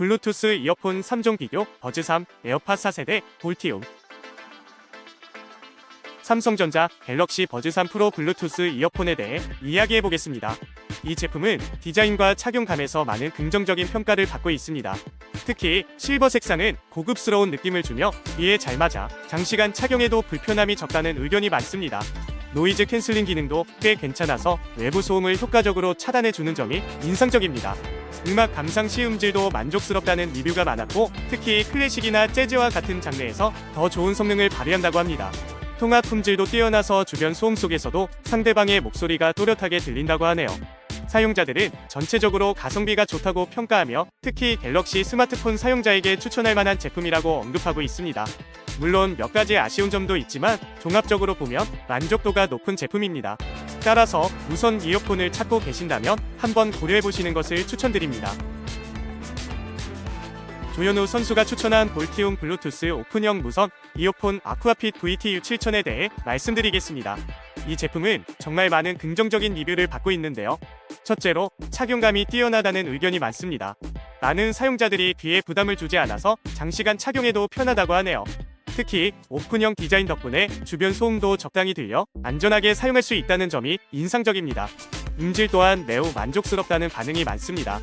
블루투스 이어폰 3종 비교 버즈 3 에어팟 4세대 볼티움 삼성전자 갤럭시 버즈 3 프로 블루투스 이어폰에 대해 이야기해 보겠습니다. 이 제품은 디자인과 착용감에서 많은 긍정적인 평가를 받고 있습니다. 특히 실버 색상은 고급스러운 느낌을 주며 귀에 잘 맞아 장시간 착용해도 불편함이 적다는 의견이 많습니다. 노이즈 캔슬링 기능도 꽤 괜찮아서 외부 소음을 효과적으로 차단해 주는 점이 인상적입니다. 음악 감상 시 음질도 만족스럽다는 리뷰가 많았고 특히 클래식이나 재즈와 같은 장르에서 더 좋은 성능을 발휘한다고 합니다. 통화 품질도 뛰어나서 주변 소음 속에서도 상대방의 목소리가 또렷하게 들린다고 하네요. 사용자들은 전체적으로 가성비가 좋다고 평가하며 특히 갤럭시 스마트폰 사용자에게 추천할 만한 제품이라고 언급하고 있습니다. 물론 몇 가지 아쉬운 점도 있지만 종합적으로 보면 만족도가 높은 제품입니다. 따라서 무선 이어폰을 찾고 계신다면 한번 고려해 보시는 것을 추천드립니다. 조현우 선수가 추천한 볼티움 블루투스 오픈형 무선 이어폰 아쿠아핏 VTU 7000에 대해 말씀드리겠습니다. 이 제품은 정말 많은 긍정적인 리뷰를 받고 있는데요. 첫째로 착용감이 뛰어나다는 의견이 많습니다. 많은 사용자들이 귀에 부담을 주지 않아서 장시간 착용해도 편하다고 하네요. 특히 오픈형 디자인 덕분에 주변 소음도 적당히 들려 안전하게 사용할 수 있다는 점이 인상적입니다. 음질 또한 매우 만족스럽다는 반응이 많습니다.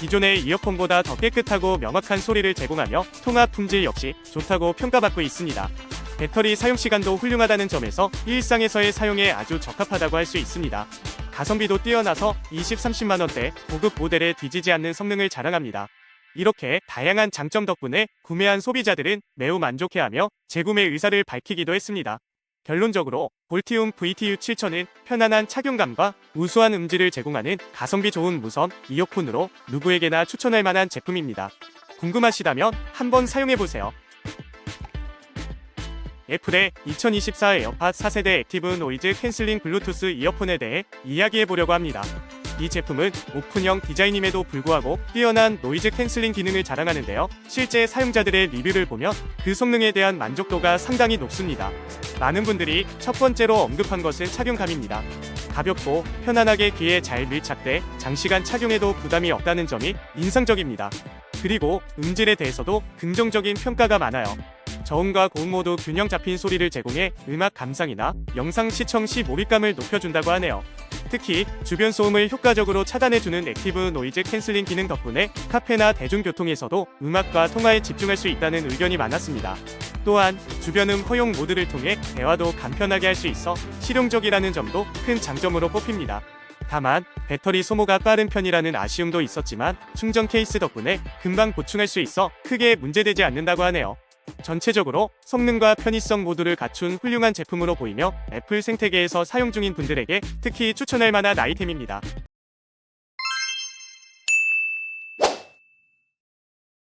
기존의 이어폰보다 더 깨끗하고 명확한 소리를 제공하며 통화 품질 역시 좋다고 평가받고 있습니다. 배터리 사용 시간도 훌륭하다는 점에서 일상에서의 사용에 아주 적합하다고 할 수 있습니다. 가성비도 뛰어나서 20, 30만 원대 고급 모델에 뒤지지 않는 성능을 자랑합니다. 이렇게 다양한 장점 덕분에 구매한 소비자들은 매우 만족해하며 재구매 의사를 밝히기도 했습니다. 결론적으로 볼티움 VTU 7000은 편안한 착용감과 우수한 음질을 제공하는 가성비 좋은 무선 이어폰으로 누구에게나 추천할 만한 제품입니다. 궁금하시다면 한번 사용해보세요. 애플의 2024 에어팟 4세대 액티브 노이즈 캔슬링 블루투스 이어폰에 대해 이야기해보려고 합니다. 이 제품은 오픈형 디자인임에도 불구하고 뛰어난 노이즈 캔슬링 기능을 자랑하는데요. 실제 사용자들의 리뷰를 보면 그 성능에 대한 만족도가 상당히 높습니다. 많은 분들이 첫 번째로 언급한 것은 착용감입니다. 가볍고 편안하게 귀에 잘 밀착돼 장시간 착용해도 부담이 없다는 점이 인상적입니다. 그리고 음질에 대해서도 긍정적인 평가가 많아요. 저음과 고음 모두 균형 잡힌 소리를 제공해 음악 감상이나 영상 시청 시 몰입감을 높여준다고 하네요. 특히 주변 소음을 효과적으로 차단해주는 액티브 노이즈 캔슬링 기능 덕분에 카페나 대중교통에서도 음악과 통화에 집중할 수 있다는 의견이 많았습니다. 또한 주변음 허용 모드를 통해 대화도 간편하게 할 수 있어 실용적이라는 점도 큰 장점으로 뽑힙니다. 다만 배터리 소모가 빠른 편이라는 아쉬움도 있었지만 충전 케이스 덕분에 금방 보충할 수 있어 크게 문제되지 않는다고 하네요. 전체적으로 성능과 편의성 모두를 갖춘 훌륭한 제품으로 보이며 애플 생태계에서 사용 중인 분들에게 특히 추천할 만한 아이템입니다.